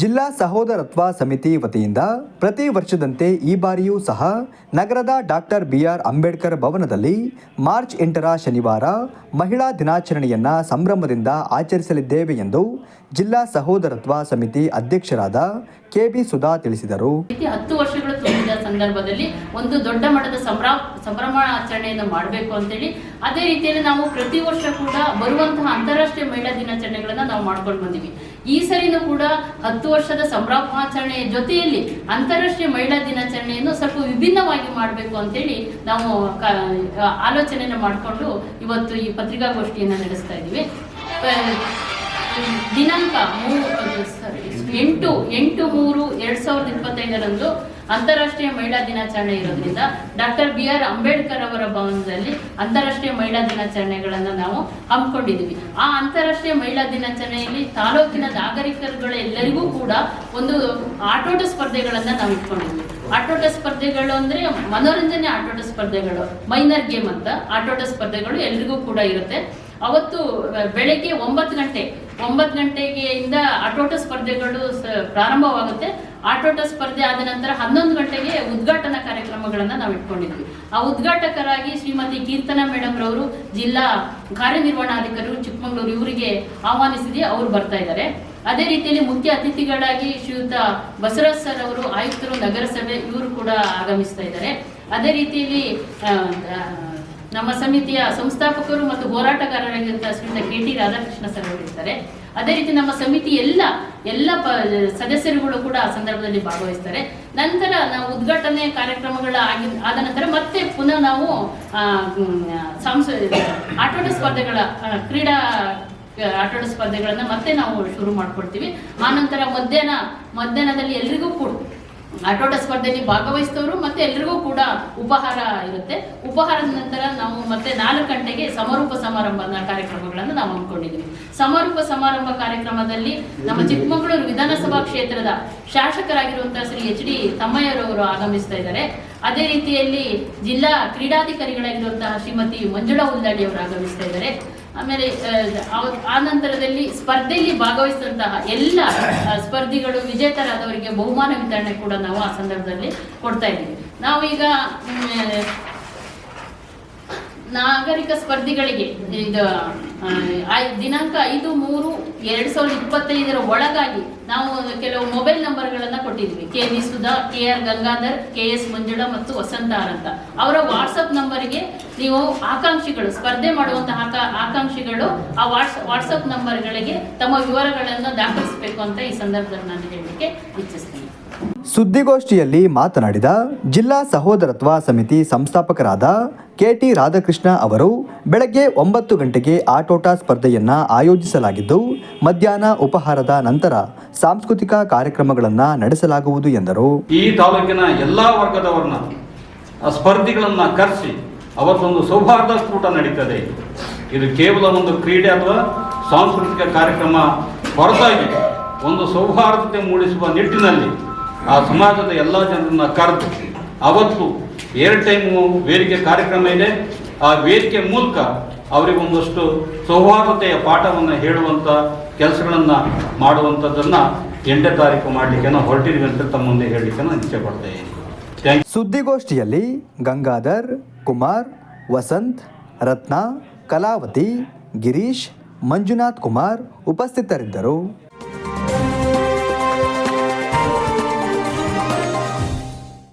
ಜಿಲ್ಲಾ ಸಹೋದರತ್ವ ಸಮಿತಿ ವತಿಯಿಂದ ಪ್ರತಿ ವರ್ಷದಂತೆ ಈ ಬಾರಿಯೂ ಸಹ ನಗರದ ಡಾಕ್ಟರ್ ಬಿಆರ್ ಅಂಬೇಡ್ಕರ್ ಭವನದಲ್ಲಿ ಮಾರ್ಚ್ ಎಂಟರ ಶನಿವಾರ ಮಹಿಳಾ ದಿನಾಚರಣೆಯನ್ನು ಸಂಭ್ರಮದಿಂದ ಆಚರಿಸಲಿದ್ದೇವೆ ಎಂದು ಜಿಲ್ಲಾ ಸಹೋದರತ್ವ ಸಮಿತಿ ಅಧ್ಯಕ್ಷರಾದ ಕೆಬಿ ಸುಧಾ ತಿಳಿಸಿದರು. ಹತ್ತು ವರ್ಷಗಳು ತುಂಬಿದ ಸಂದರ್ಭದಲ್ಲಿ ಒಂದು ದೊಡ್ಡ ಮಟ್ಟದ ಸಂಭ್ರಮ ಆಚರಣೆಯನ್ನು ಮಾಡಬೇಕು ಅಂತೇಳಿ ಅದೇ ರೀತಿಯಲ್ಲಿ ನಾವು ಪ್ರತಿ ವರ್ಷ ಕೂಡ ಬರುವಂತಹ ಅಂತಾರಾಷ್ಟ್ರೀಯ ಮಹಿಳಾ ದಿನಾಚರಣೆಗಳನ್ನು ನಾವು ಮಾಡ್ಕೊಂಡು ಬಂದಿವಿ. ಈ ಸರಿನೂ ಕೂಡ ಹತ್ತು ವರ್ಷದ ಸಂಭ್ರಮಾಚರಣೆಯ ಜೊತೆಯಲ್ಲಿ ಅಂತಾರಾಷ್ಟ್ರೀಯ ಮಹಿಳಾ ದಿನಾಚರಣೆಯನ್ನು ಸ್ವಲ್ಪ ವಿಭಿನ್ನವಾಗಿ ಮಾಡಬೇಕು ಅಂತೇಳಿ ನಾವು ಆಲೋಚನೆಯನ್ನು ಮಾಡಿಕೊಂಡು ಇವತ್ತು ಈ ಪತ್ರಿಕಾಗೋಷ್ಠಿಯನ್ನು ನಡೆಸ್ತಾ ಇದ್ದೀವಿ. ದಿನಾಂಕ ಮೂರು ಎಂಟು ಎಂಟು ಮೂರು ಎರಡು ಸಾವಿರದ ಇಪ್ಪತ್ತೈದರಂದು ಅಂತಾರಾಷ್ಟ್ರೀಯ ಮಹಿಳಾ ದಿನಾಚರಣೆ ಇರೋದ್ರಿಂದ ಡಾಕ್ಟರ್ ಬಿ ಆರ್ ಅಂಬೇಡ್ಕರ್ ಅವರ ಭವನದಲ್ಲಿ ಅಂತಾರಾಷ್ಟ್ರೀಯ ಮಹಿಳಾ ದಿನಾಚರಣೆಗಳನ್ನು ನಾವು ಹಮ್ಮಿಕೊಂಡಿದ್ದೀವಿ ಆ ಅಂತಾರಾಷ್ಟ್ರೀಯ ಮಹಿಳಾ ದಿನಾಚರಣೆಯಲ್ಲಿ ತಾಲೂಕಿನ ನಾಗರಿಕರುಗಳೆಲ್ಲರಿಗೂ ಕೂಡ ಒಂದು ಆಟೋಟ ಸ್ಪರ್ಧೆಗಳನ್ನ ನಾವು ಇಟ್ಕೊಂಡಿದ್ವಿ. ಆಟೋಟ ಸ್ಪರ್ಧೆಗಳು ಅಂದ್ರೆ ಮನೋರಂಜನೆ ಆಟೋಟ ಸ್ಪರ್ಧೆಗಳು, ಮೈನರ್ ಗೇಮ್ ಅಂತ ಆಟೋಟ ಸ್ಪರ್ಧೆಗಳು ಎಲ್ರಿಗೂ ಕೂಡ ಇರುತ್ತೆ. ಅವತ್ತು ಬೆಳಗ್ಗೆ ಒಂಬತ್ತು ಗಂಟೆ ಒಂಬತ್ತು ಗಂಟೆಗೆಯಿಂದ ಆಟೋಟ ಸ್ಪರ್ಧೆಗಳು ಪ್ರಾರಂಭವಾಗುತ್ತೆ. ಆಟೋಟ ಸ್ಪರ್ಧೆ ಆದ ನಂತರ ಹನ್ನೊಂದು ಗಂಟೆಗೆ ಉದ್ಘಾಟನಾ ಕಾರ್ಯಕ್ರಮಗಳನ್ನು ನಾವು ಇಟ್ಕೊಂಡಿದ್ವಿ. ಆ ಉದ್ಘಾಟಕರಾಗಿ ಶ್ರೀಮತಿ ಕೀರ್ತನಾ ಮೇಡಮ್ ರವರು, ಜಿಲ್ಲಾ ಕಾರ್ಯನಿರ್ವಹಣಾಧಿಕಾರಿಗಳು ಚಿಕ್ಕಮಗಳೂರು ಇವರಿಗೆ ಆಹ್ವಾನಿಸಿದೆ, ಅವರು ಬರ್ತಾ ಇದ್ದಾರೆ. ಅದೇ ರೀತಿಯಲ್ಲಿ ಮುಖ್ಯ ಅತಿಥಿಗಳಾಗಿ ಶ್ರೀಯುತ ಬಸವರಾಜ್ ಸರ್ ಅವರು, ಆಯುಕ್ತರು, ನಗರಸಭೆ ಇವರು ಕೂಡ ಆಗಮಿಸ್ತಾ ಇದ್ದಾರೆ. ಅದೇ ರೀತಿಯಲ್ಲಿ ನಮ್ಮ ಸಮಿತಿಯ ಸಂಸ್ಥಾಪಕರು ಮತ್ತು ಹೋರಾಟಗಾರರಾಗಿರುವಂತಹ ಶ್ರೀಯುತ ಕೆ ಟಿ ರಾಧಾಕೃಷ್ಣ ಸರ್ ಅವರು ಇರ್ತಾರೆ ಅದೇ ರೀತಿ ನಮ್ಮ ಸಮಿತಿ ಎಲ್ಲ ಎಲ್ಲ ಸದಸ್ಯರುಗಳು ಕೂಡ ಆ ಸಂದರ್ಭದಲ್ಲಿ ಭಾಗವಹಿಸ್ತಾರೆ. ನಂತರ ನಾವು ಉದ್ಘಾಟನೆ ಕಾರ್ಯಕ್ರಮಗಳ ಆಗಿ, ಆದ ನಂತರ ಮತ್ತೆ ಪುನಃ ನಾವು ಸಾಂಸ್, ಆಟೋಟ ಸ್ಪರ್ಧೆಗಳ ಕ್ರೀಡಾ ಆಟೋಟ ಸ್ಪರ್ಧೆಗಳನ್ನ ಮತ್ತೆ ನಾವು ಶುರು ಮಾಡ್ಕೊಳ್ತೀವಿ. ಆ ನಂತರ ಮಧ್ಯಾಹ್ನ, ಮಧ್ಯಾಹ್ನದಲ್ಲಿ ಎಲ್ರಿಗೂ ಕೂಡ ಆಟೋಟ ಸ್ಪರ್ಧೆಯಲ್ಲಿ ಭಾಗವಹಿಸಿದವರು ಮತ್ತೆ ಎಲ್ರಿಗೂ ಕೂಡ ಉಪಹಾರ ಇರುತ್ತೆ. ಉಪಹಾರದ ನಂತರ ನಾವು ಮತ್ತೆ ನಾಲ್ಕು ಗಂಟೆಗೆ ಸಮಾರೋಪ ಸಮಾರಂಭದ ಕಾರ್ಯಕ್ರಮಗಳನ್ನು ನಾವು ಹಮ್ಮಿಕೊಂಡಿದ್ದೀವಿ. ಸಮಾರೋಪ ಸಮಾರಂಭ ಕಾರ್ಯಕ್ರಮದಲ್ಲಿ ನಮ್ಮ ಚಿಕ್ಕಮಗಳೂರು ಕ್ಷೇತ್ರದ ಶಾಸಕರಾಗಿರುವಂತಹ ಶ್ರೀ ಎಚ್ ಡಿ ತಮ್ಮಯ್ಯರವರು ಆಗಮಿಸ್ತಾ ಇದ್ದಾರೆ. ಅದೇ ರೀತಿಯಲ್ಲಿ ಜಿಲ್ಲಾ ಕ್ರೀಡಾಧಿಕಾರಿಗಳಾಗಿರುವಂತಹ ಶ್ರೀಮತಿ ಮಂಜುಳಾ ಉಲ್ದಾಡಿ ಅವರು ಆಗಮಿಸ್ತಾ ಇದ್ದಾರೆ. ಆಮೇಲೆ ಆ, ನಂತರದಲ್ಲಿ ಸ್ಪರ್ಧೆಯಲ್ಲಿ ಭಾಗವಹಿಸಿದಂತಹ ಎಲ್ಲ ಸ್ಪರ್ಧಿಗಳು ವಿಜೇತರಾದವರಿಗೆ ಬಹುಮಾನ ವಿತರಣೆ ಕೂಡ ನಾವು ಆ ಸಂದರ್ಭದಲ್ಲಿ ಕೊಡ್ತಾ ಇದ್ದೀವಿ. ನಾವೀಗ ನಾಗರಿಕ ಸ್ಪರ್ಧಿಗಳಿಗೆ ಇದು ದಿನಾಂಕ ಐದು ಮೂರು ಎರಡ್ ಸಾವಿರದ ಇಪ್ಪತ್ತೈದರ ಒಳಗಾಗಿ ನಾವು ಕೆಲವು ಮೊಬೈಲ್ ನಂಬರ್ಗಳನ್ನು ಕೊಟ್ಟಿದ್ವಿ K V Sudha, K R Gangadhar, K S Manjula ಮತ್ತು ವಸಂತ ಅಂತ. ಅವರ ವಾಟ್ಸಪ್ ನಂಬರ್ಗೆ ನೀವು ಆಕಾಂಕ್ಷಿಗಳು, ಸ್ಪರ್ಧೆ ಮಾಡುವಂತಹ ಆಕಾ- ಆಕಾಂಕ್ಷಿಗಳು ಆ ವಾಟ್ಸ್, ವಾಟ್ಸಪ್ ನಂಬರ್ಗಳಿಗೆ ತಮ್ಮ ವಿವರಗಳನ್ನು ದಾಖಲಿಸಬೇಕು ಅಂತ ಈ ಸಂದರ್ಭದಲ್ಲಿ ನಾನು ಹೇಳಲಿಕ್ಕೆ ಇಚ್ಛಿಸ್ತೀನಿ. ಸುದ್ದಿಗೋಷ್ಠಿಯಲ್ಲಿ ಮಾತನಾಡಿದ ಜಿಲ್ಲಾ ಸಹೋದರತ್ವ ಸಮಿತಿ ಸಂಸ್ಥಾಪಕರಾದ ಕೆಟಿ ರಾಧಾಕೃಷ್ಣ ಅವರು, ಬೆಳಗ್ಗೆ ಒಂಬತ್ತು ಗಂಟೆಗೆ ಆಟೋಟ ಸ್ಪರ್ಧೆಯನ್ನು ಆಯೋಜಿಸಲಾಗಿದ್ದು, ಮಧ್ಯಾಹ್ನ ಉಪಹಾರದ ನಂತರ ಸಾಂಸ್ಕೃತಿಕ ಕಾರ್ಯಕ್ರಮಗಳನ್ನು ನಡೆಸಲಾಗುವುದು ಎಂದರು. ಈ ತಾಲೂಕಿನ ಎಲ್ಲ ವರ್ಗದವರನ್ನ ಸ್ಪರ್ಧಿಗಳನ್ನು ಕರೆಸಿ ಅವತ್ತೊಂದು ಸೌಹಾರ್ದ ಕೂಟ ನಡೀತದೆ. ಇದು ಕೇವಲ ಒಂದು ಕ್ರೀಡೆ ಅಥವಾ ಸಾಂಸ್ಕೃತಿಕ ಕಾರ್ಯಕ್ರಮ ಹೊರತಾಗಿ ಒಂದು ಸೌಹಾರ್ದತೆ ಮೂಡಿಸುವ ನಿಟ್ಟಿನಲ್ಲಿ ಆ ಸಮಾಜದ ಎಲ್ಲ ಜನರನ್ನ ಕರೆದು ಅವತ್ತು ಏರ್ ಟೈಮು ವೇದಿಕೆ ಕಾರ್ಯಕ್ರಮ ಇದೆ. ಆ ವೇದಿಕೆ ಮೂಲಕ ಅವರಿಗೊಂದಷ್ಟು ಸೌಹಾರ್ದತೆಯ ಪಾಠವನ್ನು ಹೇಳುವಂಥ ಕೆಲಸಗಳನ್ನು ಮಾಡುವಂಥದ್ದನ್ನು ಎಂಟನೇ ತಾರೀಕು ಮಾಡಲಿಕ್ಕೆ ನಾವು ಹೊರಟಿದ್ವಿ ಅಂತ ತಮ್ಮ ಮುಂದೆ ಹೇಳಲಿಕ್ಕೆ ನಾನು ಇಚ್ಛೆ ಪಡ್ತಾ ಸುದ್ದಿಗೋಷ್ಠಿಯಲ್ಲಿ ಗಂಗಾಧರ್, ಕುಮಾರ್, ವಸಂತ್, ರತ್ನ, ಕಲಾವತಿ, ಗಿರೀಶ್, ಮಂಜುನಾಥ್ ಕುಮಾರ್ ಉಪಸ್ಥಿತರಿದ್ದರು.